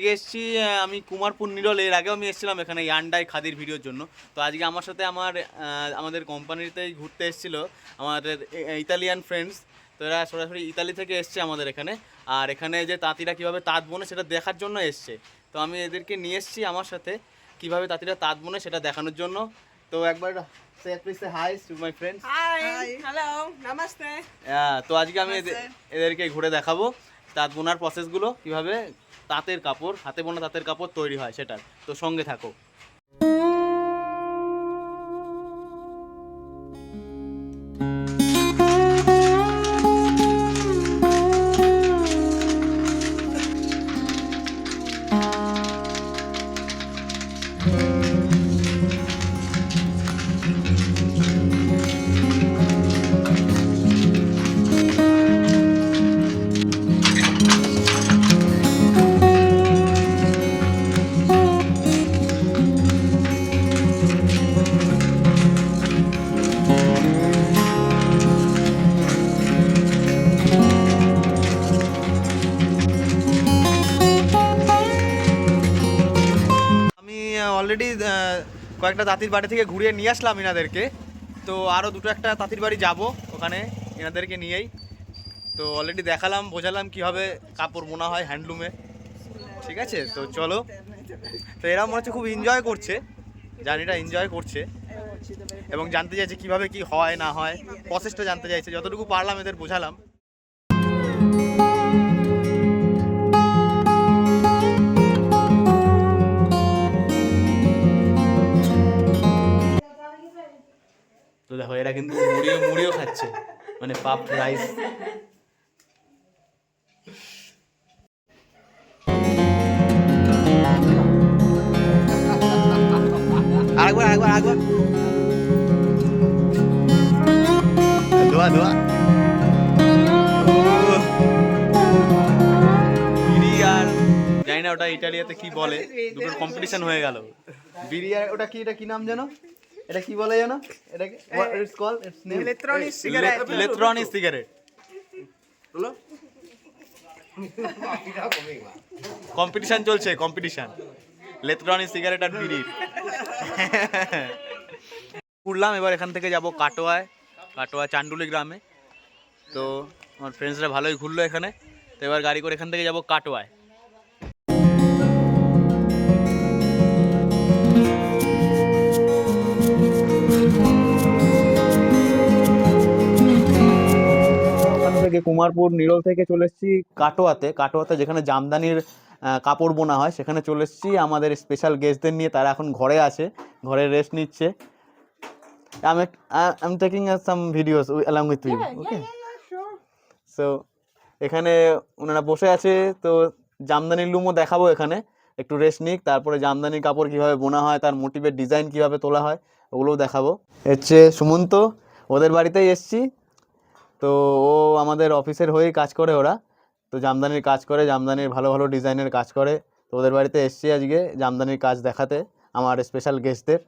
আজকে এসেছি আমি কুমারপুর নিরল এর আগেও আমি এসেছিলাম এখানে ইয়ান্ডাই খাদির ভিডিওর জন্য। তো আজকে আমার সাথে আমার আমাদের কোম্পানিতেই ঘুরতে এসেছিল আমাদের ইতালিয়ান ফ্রেন্ডস তো এরা সরাসরি ইতালি থেকে এসছে আমাদের এখানে। আর এখানে যে তাঁতিরা কীভাবে তাঁত বোনে সেটা দেখার জন্য এসছে। তো আমি এদেরকে নিয়ে এসেছি আমার সাথে কীভাবে তাঁতিরা তাঁত বোনে সেটা দেখানোর জন্য। তো একবার হাই টু মাই ফ্রেন্ডস. তো আজকে আমি এদের- এদেরকে ঘুরে দেখাবো তাঁত বোনার প্রসেসগুলো কীভাবে তাঁতের কাপড় হাতে বোনা তাঁতের কাপড় তৈরি হয় সেটার। তো সঙ্গে থাকো। কয়েকটা তাঁতির বাড়ি থেকে ঘুরিয়ে নিয়ে আসলাম এনাদেরকে। তো আরও দুটো একটা তাঁতির বাড়ি যাব ওখানে এনাদেরকে নিয়েই। তো অলরেডি দেখালাম, বোঝালাম কীভাবে কাপড় বোনা হয় হ্যান্ডলুমে ঠিক আছে? তো চলো। তো এরা মনে হচ্ছে খুব এনজয় করছে। জার্নিটা এনজয় করছে। এবং জানতে চাইছে কীভাবে কি হয়, না হয়। প্রসেসটা জানতে চাইছে। যতটুকু পারলাম এদের বোঝালাম। তো দেখো, এরা কিন্তু মুড়িও মুড়িও খাচ্ছে। মানে পাপ রাইস জানি না ওটা ইটালিয়াতে কি বলে, দুটোর কম্পিটিশন হয়ে গেল। আর ওটা কি, এটা কি নাম জানো এটা কি বলে জানো এটাকে? It's call it's name Electronic cigarette. Electronic cigarette competition চলছে কম্পিটিশন ইলেকট্রনিক সিগারেট আর বিড়ির ঘুরলাম এবার এখান থেকে যাব কাটোয়ায় কাটোয়া চান্ডুলি গ্রামে। তো আমার ফ্রেন্ডসরা ভালোই ঘুরলো এখানে। তো এবার গাড়ি করে এখান থেকে যাব কাটোয়ায়। কুমারপুর নিরল থেকে চলে এসেছি কাটোয়াতে। কাটোয়াতে যেখানে জামদানির কাপড় বোনা হয় সেখানে চলে এসেছি। আমাদের স্পেশাল গেস্টদের নিয়ে তারা এখন ঘরে আছে ঘরে রেস্ট নিচ্ছে। আমি I am taking some videos along with you okay so এখানে ওনারা বসে আছে তো জামদানির লুমও দেখাবো এখানে। একটু রেস্ট নিক তারপরে জামদানির কাপড় কীভাবে বোনা হয় তার মোটিভের ডিজাইন কীভাবে তোলা হয় ওগুলোও দেখাবো। হচ্ছে সুমন্ত ওদের বাড়িতেই এসছি। তো ও আমাদের অফিসের হয়েই কাজ করে ওরা। তো জামদানির কাজ করে, জামদানির ভালো ভালো ডিজাইনের কাজ করে। তো ওদের বাড়িতে এসছি আজকে জামদানির কাজ দেখাতে, আমার স্পেশাল গেস্টদের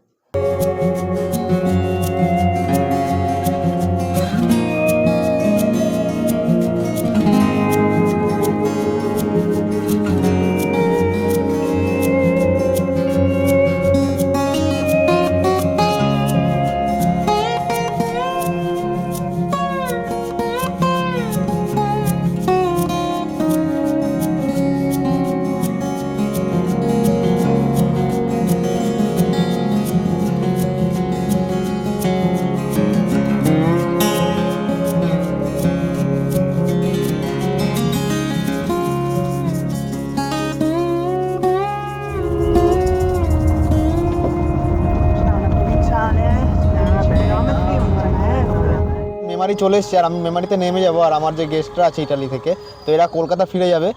মেমারি চলে এসছে আর আমি মেমারিতে নেমে যাব আর আমার যে গেস্টরা আছে ইটালি থেকে তো এরা কলকাতা ফিরে যাবে।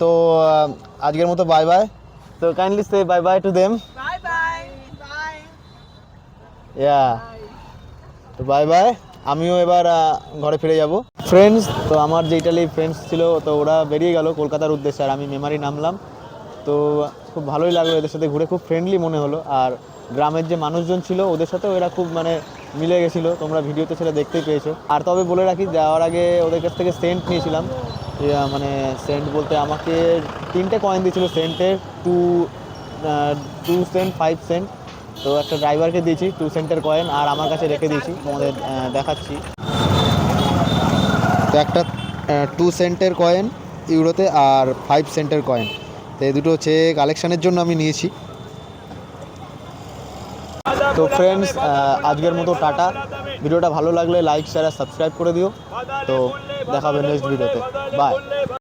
তো আজকের মতো বাই বাই তো kindly say bye bye to them. Yeah তো বাই বাই আমিও এবার ঘরে ফিরে যাব। ফ্রেন্ডস তো আমার যে ইটালি ফ্রেন্ডস ছিল তো ওরা বেরিয়ে গেল কলকাতার উদ্দেশ্যে আর আমি মেমারি নামলাম। তো খুব ভালোই লাগল এদের সাথে ঘুরে খুব ফ্রেন্ডলি মনে হলো। আর গ্রামের যে মানুষজন ছিল ওদের সাথেও এরা খুব মানে মিলে গেছিল, তোমরা ভিডিওতে সেটা দেখতেই পেয়েছ। আর তবে বলে রাখি, যাওয়ার আগে ওদের কাছ থেকে সেন্ট নিয়েছিলাম। মানে সেন্ট বলতে আমাকে তিনটে কয়েন দিয়েছিলো, সেন্টের two two cent five cent. তো একটা ড্রাইভারকে দিয়েছি টু সেন্টের কয়েন আর আমার কাছে রেখে দিয়েছি, তোমাদের দেখাচ্ছি। তো একটা টু সেন্টের কয়েন ইউরোতে আর ফাইভ সেন্টের কয়েন তো এই দুটো হচ্ছে কালেকশানের জন্য আমি নিয়েছি। তো ফ্রেন্ডস আজকের মতো টাটা। ভিডিওটা ভালো লাগলে লাইক শেয়ার আর সাবস্ক্রাইব করে দিও। তো দেখাবে নেক্সট ভিডিওতে বাই